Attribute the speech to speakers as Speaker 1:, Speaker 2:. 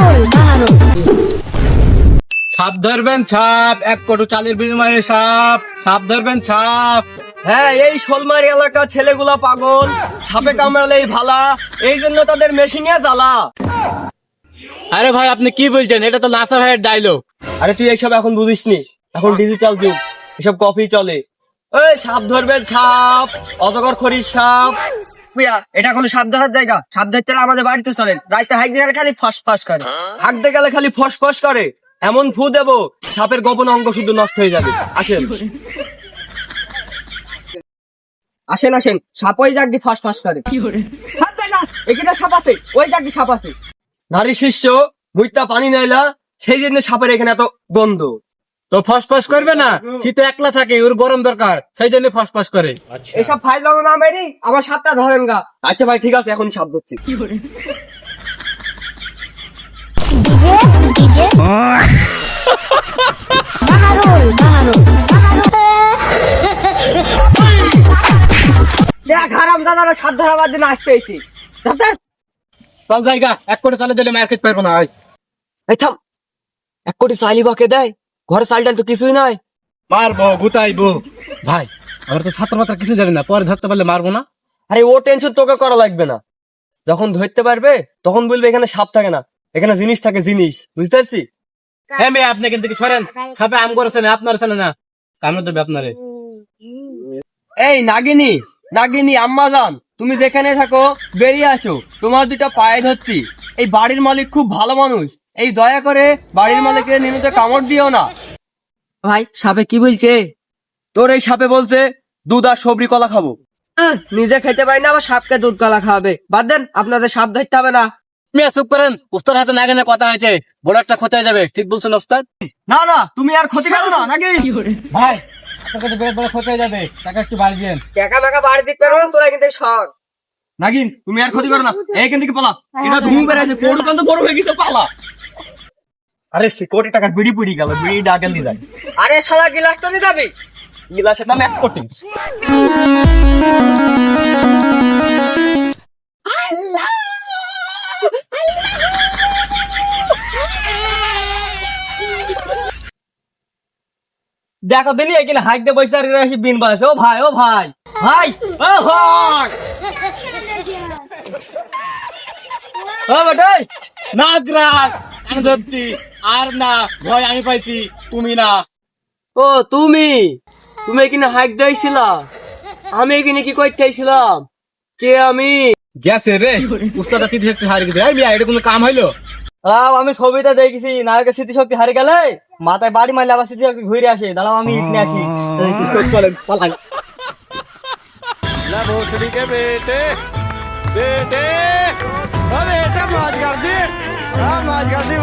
Speaker 1: বাহারুল
Speaker 2: ধরবেন ছাপ। এক কোটি চালের বিনিময়ে সাপ। সাপ ধরবেন ছাপ।
Speaker 3: হ্যাঁ এই শোলমারি এলাকা ছেলেগুলা পাগল। সাপে কামড়ালেই ভালা। এই জন্য তাদের মেশিনে জ্বালা।
Speaker 2: আরে ভাই আপনি কি বলছেন? এটা তো নাসা ভাইয়ের ডায়লগ
Speaker 3: আরে তুই এইসব এখন বুঝিসনি এখন ডিজিটাল যুগ। এসব কপি চলে। ওই সাপ ধরবেন সাপ অজগর খরির সাপ।
Speaker 4: ভুইয়া এটা কোনো সাপ ধরার জায়গা। সাপ ধরতে হলে আমাদের বাড়িতে চলেন। রাইতে হাইক গেলে খালি ফাঁস ফাঁস করে
Speaker 3: হাঁকতে গেলে খালি ফস ফস করে। এমন ফু দেব সাপের গোপন অঙ্গ শুধু নষ্ট হয়ে যাবে। আসেন।
Speaker 4: আসেন আসেন। সাপ ওই জাগদি ফাঁস ফাঁস করে? হাত দেয় না এখানে সাপ আছে। ওই জাগদি সাপ আছে।
Speaker 3: নারী শিষ্য মুইতা পানি নাইলা সেই জন্য সাপের এখানে এত গন্ধ।
Speaker 2: তো ফসফস করবে না শীতে একলা থাকে ওর গরম দরকার সেই জন্য ফসফস করে।
Speaker 4: এসব ফাইল লাগো না মেরি আমার সাপটা ধরেন গা।
Speaker 3: আচ্ছা ভাই ঠিক আছে এখন সাপ ধরছি।
Speaker 4: দেখ হারাম দাদারা সাপ ধরাবার দিন আসতে এসি
Speaker 2: চল জায়গা এক কোটি চালে দিলে মার্কেট পারব না আয়।
Speaker 3: এই থাম এক কোটি চালি বাকে দেয়। ঘরে চাল ডাল তো কিছুই নাই।
Speaker 2: মারবো গুতাইবো। ভাই আমরা তো ছাত্র মাত্র কিছু জানি না পরে ধরতে পারলে মারবো না।
Speaker 3: আরে ও টেনশন তোকে করা লাগবে না। যখন ধরতে পারবে তখন বলবে এখানে সাপ থাকে না এখানে জিনিস থাকে জিনিস। বুঝতে পারছি?
Speaker 2: হ্যাঁ মেয়ে আপনি কিন্তু সরেন? সাপে আম করেছেন আপনার চেনে না। কামড় দেবে আপনারে।
Speaker 3: এই নাগিনী নাগিনী আম্মা জান তুমি যেখানে থাকো বেরিয়ে আসো। তোমার দুইটা পায়ে ধরছি। এই বাড়ির মালিক খুব ভালো মানুষ। এই দয়া করে বাড়ির মালিকের নিমিতে কামড় দিও না।
Speaker 4: ভাই সাপে কি বলছে?
Speaker 3: তোর এই সাপে বলছে দুধ আর সবরি কলা খাব।
Speaker 4: নিজে খেতে পারি না আবার সাপকে দুধ কলা খাওয়াবে। বাদ দেন আপনাদের সাপ ধরতে হবে না।
Speaker 2: মেয়ে চুপ করেন। উস্তাদ হাতে না গেলে কথা হয়েছে। বড় একটা ক্ষতি হয়ে যাবে। ঠিক বলছেন ওস্তাদ
Speaker 3: না না তুমি আর ক্ষতি করো না নাকি?
Speaker 2: ভাই বেশ বড় ক্ষতি হয়ে যাবে। টাকা একটু বাড়ি দিন।
Speaker 4: টাকা মেকা বাড়ি দিতে পারব না তোরা কিন্তু সর
Speaker 3: নাগিন তুমি আর ক্ষতি করো না। এইখান থেকে পালা। এটা ধুমু বেড়েছে কোড় কান্ত বড় হয়ে গেছে পালা। আরে সে কোটি টাকা বিড়ি পুড়ি গেল বিড়ি ডাকেন দি যায়
Speaker 4: আরে সারা গিলাস তো নিয়ে যাবি?
Speaker 3: গিলাসের দাম এক কোটি। দেখো দিনি এখানে হাইক দিয়ে বসে আর বিন বাজছে ও ভাই ও ভাই ভাই ও ভাই। ও বেটাই
Speaker 2: নাগরাজ আমি ধরছি। আর না ভয় আমি পাইছি তুমি না
Speaker 3: ও তুমি তুমি এখানে হাইক দিয়েছিলা আমি এখানে কি করতে আইছিলাম কে আমি
Speaker 2: গেছে রে উস্তাদ তিথি শক্তি হারিয়ে গেছে এই মিয়া এটা কোনো কাম হইলো
Speaker 3: দাঁড়াও আমি ছবিটা দেখেছি নায়কের স্মৃতিশক্তি হারে গেলে মাথায় বাড়ি মারলে আবার স্মৃতিশক্তি ঘুরে আসে দাঁড়াও আমি ইট নিয়ে আসি
Speaker 2: চলেন পালাই
Speaker 5: ना भोसड़ी के बेटे बेटे अरे बेटा मौज कर दी हाँ मौज कर दी